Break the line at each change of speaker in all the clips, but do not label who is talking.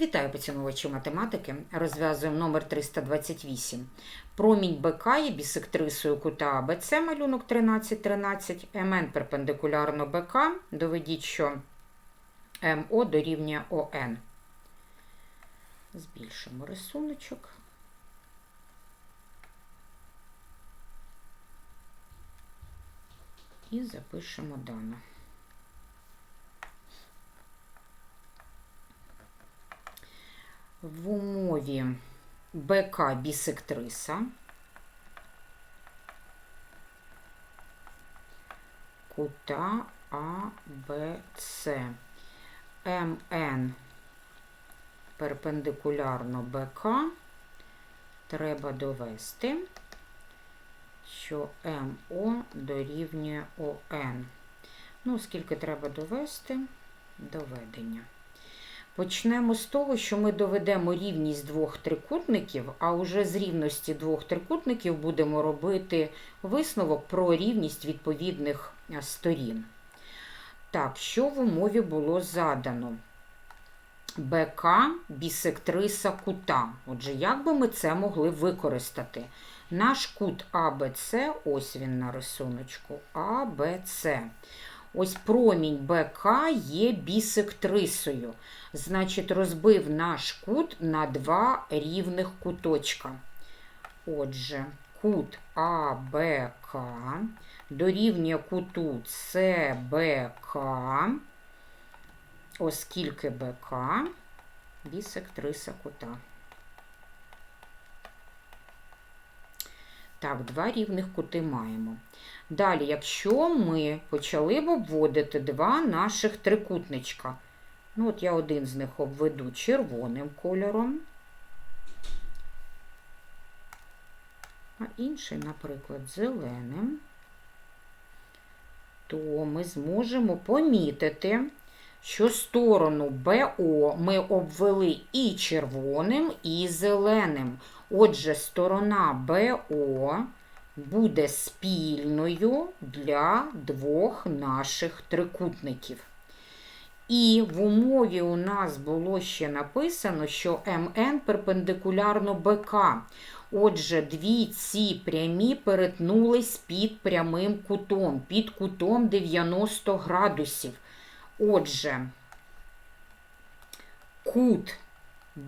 Вітаю поціновувачі математики. Розв'язуємо номер 328. Промінь БК є бісектрисою кута АБЦ, малюнок 1313, МН перпендикулярно БК. Доведіть, що МО дорівнює ОН. Збільшимо рисуночок. І запишемо дане. В умові БК бісектриса кута АБЦ МН перпендикулярно БК треба довести, що МО дорівнює ОН. Ну, скільки треба довести? Доведення. Почнемо з того, що ми доведемо рівність двох трикутників, а уже з рівності двох трикутників будемо робити висновок про рівність відповідних сторін. Так, що в умові було задано? БК бісектриса кута. Отже, як би ми це могли використати? Наш кут АБЦ, ось він на рисуночку, АБЦ. Ось промінь БК є бісектрисою. Значить, розбив наш кут на два рівних куточка. Отже, кут АБК дорівнює куту СБК, оскільки БК бісектриса кута. Так, два рівних кути маємо. Далі, якщо ми почали б обводити два наших трикутничка, ну от я один з них обведу червоним кольором, а інший, наприклад, зеленим, то ми зможемо помітити, що сторону БО ми обвели і червоним, і зеленим. Отже, сторона БО буде спільною для двох наших трикутників. І в умові у нас було ще написано, що МН перпендикулярно БК. Отже, дві ці прямі перетнулись під прямим кутом, під кутом 90 градусів. Отже, кут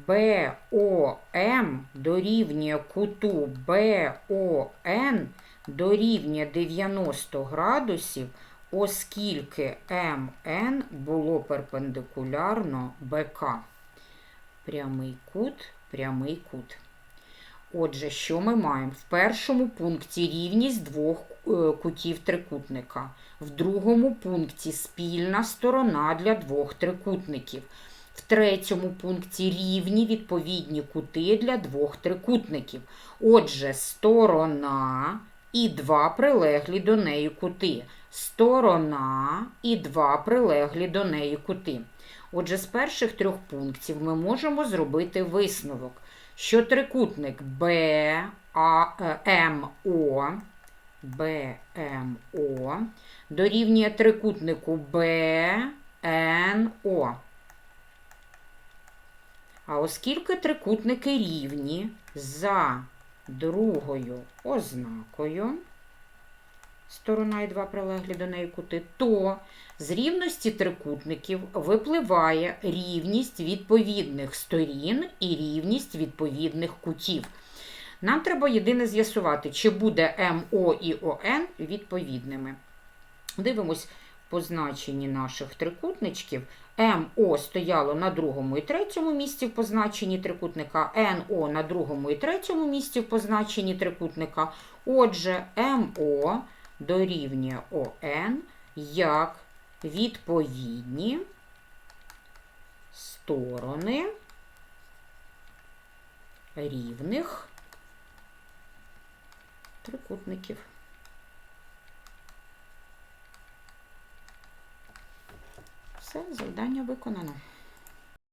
БОМ дорівнює куту БОН дорівнює 90 градусів, оскільки МН було перпендикулярно БК. Прямий кут, прямий кут. Отже, що ми маємо? В першому пункті рівність двох е, кутів трикутника. В другому пункті спільна сторона для двох трикутників. В третьому пункті рівні відповідні кути для двох трикутників. Отже, сторона і два прилеглі до неї кути. Сторона і два прилеглі до неї кути. Отже, з перших трьох пунктів ми можемо зробити висновок, що трикутник БАМО БМО дорівнює трикутнику БНО. А оскільки трикутники рівні за другою ознакою, сторона і два прилеглі до неї кути, то з рівності трикутників випливає рівність відповідних сторін і рівність відповідних кутів. Нам треба єдине з'ясувати, чи буде МО і ОН відповідними. Дивимось позначенні наших трикутничків. МО стояло на другому і третьому місці в позначенні трикутника, НО на другому і третьому місці в позначенні трикутника. Отже, МО дорівнює ОН як відповідні сторони рівних трикутників. Все, завдання виконано.